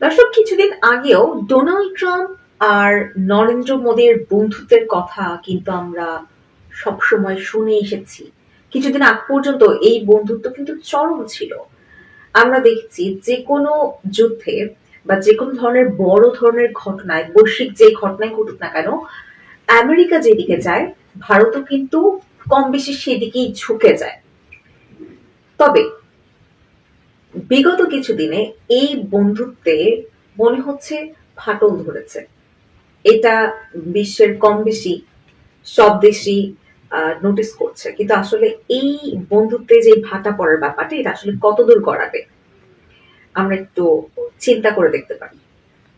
দর্শক, কিছুদিন আগেও ডোনাল্ড ট্রাম্প আর নরেন্দ্র মোদীর বন্ধুত্বের কথা কিন্তু আমরা সবসময় শুনে এসেছি। কিছুদিন আগ পর্যন্ত এই বন্ধুত্ব কিন্তু চরম ছিল। আমরা দেখছি যে কোনো যুদ্ধে বা যে কোনো ধরনের বড় ধরনের ঘটনায়, বৈশ্বিক যে ঘটনায় ঘটুক না কেন, আমেরিকা যেদিকে যায়, ভারতও কিন্তু কম বেশি সেদিকেই ঝুঁকে যায়। তবে বিগত কিছুদিনে এই বন্ধুত্বে মনে হচ্ছে ফাটল ধরেছে। এটা বিশ্বের কম বেশি, সব দেশই নোটিস করছে। কিন্তু আসলে এই বন্ধুত্বে যে ভাটা পড়ার ব্যাপারটা, এটা আসলে কতদূর গড়াবে? আমরা একটু চিন্তা করে দেখতে পারি।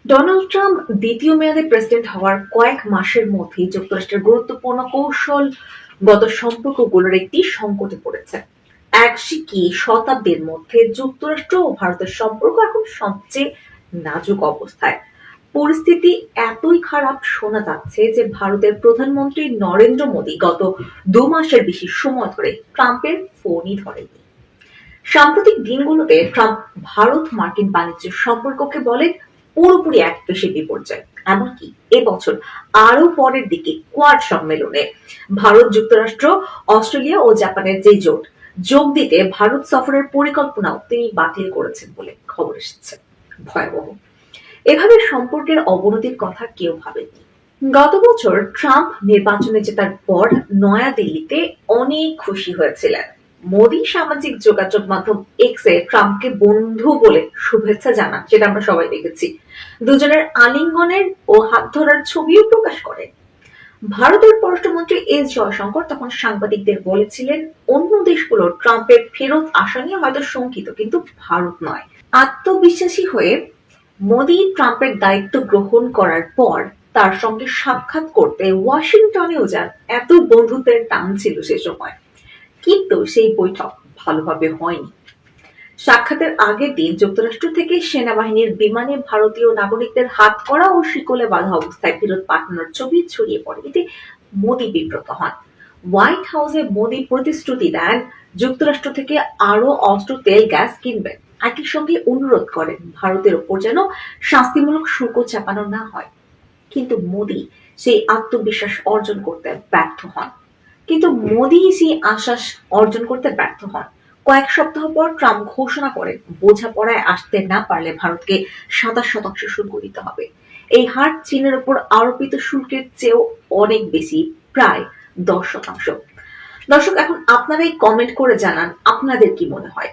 ডোনাল্ড ট্রাম্প দ্বিতীয় মেয়াদে প্রেসিডেন্ট হওয়ার কয়েক মাসের মধ্যেই যুক্তরাষ্ট্রের গুরুত্বপূর্ণ কৌশলগত সম্পর্কগুলোর একটি সংকটে পড়েছে। এক শিকি শতাব্দীর মধ্যে যুক্তরাষ্ট্র ও ভারতের সম্পর্ক এখন সবচেয়ে নাজুক অবস্থায়। পরিস্থিতি এতই খারাপ শোনা যাচ্ছে যে ভারতের প্রধানমন্ত্রী নরেন্দ্র মোদী গত দু মাসের বেশি সময় ধরে ট্রাম্পের ফোনই ধরেনি সাম্প্রতিক দিনগুলোতে ট্রাম্প ভারত মার্কিন বাণিজ্য সম্পর্ককে বলেন পুরোপুরি এক পেশে বিপর্যয়। এমনকি এবছর আরও পরের দিকে কোয়াড সম্মেলনে ভারত, যুক্তরাষ্ট্র, অস্ট্রেলিয়া ও জাপানের যে জোট যোগ দিতে ভারত সফরের পরিকল্পনাও তিনি বাতিল করেছেন বলে খবর এসেছে। ভয়াবহ। এভাবে সম্পর্কের অবনতির কথা কেউ ভাবেনি গত বছর ট্রাম্প নির্বাচনে জেতার পর নয়াদিল্লিতে অনেক খুশি হয়েছিলেন। মোদী সামাজিক যোগাযোগ মাধ্যম এক্স এক্সে ট্রাম্পকে বন্ধু বলে শুভেচ্ছা জানান যেটা আমরা সবাই দেখেছি। দুজনের আলিঙ্গনের ও হাত ধরার ছবিও প্রকাশ করেন। ভারতের পররাষ্ট্রমন্ত্রী এস জয়শঙ্কর তখন সাংবাদিকদের বলেছিলেন, অন্য দেশগুলো ট্রাম্পের ফেরত আসা নিয়ে হয়তো শঙ্কিত, কিন্তু ভারত নয়। আত্মবিশ্বাসী হয়ে মোদি ট্রাম্পের দায়িত্ব গ্রহণ করার পর তার সঙ্গে সাক্ষাৎ করতে ওয়াশিংটনেও যান। এত বন্ধুত্বের টান ছিল সে সময়। কিন্তু সেই বৈঠক ভালোভাবে হয়নি। সাক্ষাতের আগের দিন যুক্তরাষ্ট্র থেকে সেনাবাহিনীর বিমানে ভারতীয় নাগরিকদের হাত করা ও শিকলে বাঁধা অবস্থায় ফেরত পাঠানোর ছবি ছড়িয়ে পড়ে। এতে মোদি বিব্রত হন। হোয়াইট হাউসে মোদি প্রতিশ্রুতি দেন যুক্তরাষ্ট্র থেকে আরও অস্ত্র, তেল, গ্যাস কিনবেন। একই সঙ্গে অনুরোধ করেন, ভারতের ওপর যেন শাস্তিমূলক শুল্ক চাপানো না হয়। কিন্তু মোদি সেই আত্মবিশ্বাস অর্জন করতে ব্যর্থ হন। কিন্তু মোদি সেই আশ্বাস অর্জন করতে ব্যর্থ হন। কয়েক সপ্তাহ পর ট্রাম্প ঘোষণা করেন, বোঝাপড়ায় আসতে না পারলে ভারতকে সাতাশ শতাংশ শুল্ক দিতে হবে। এই হার চীনের উপর আরোপিত শুল্কের চেয়েও অনেক বেশি, প্রায় দশ শতাংশ। দর্শক, এখন আপনারাই কমেন্ট করে জানান, আপনাদের কি মনে হয়?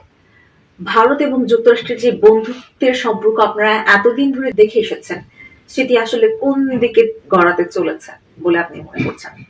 ভারত এবং যুক্তরাষ্ট্রের যে বন্ধুত্বের সম্পর্ক আপনারা এতদিন ধরে দেখে এসেছেন, সেটি আসলে কোন দিকে গড়াতে চলেছে বলে আপনি মনে করছেন?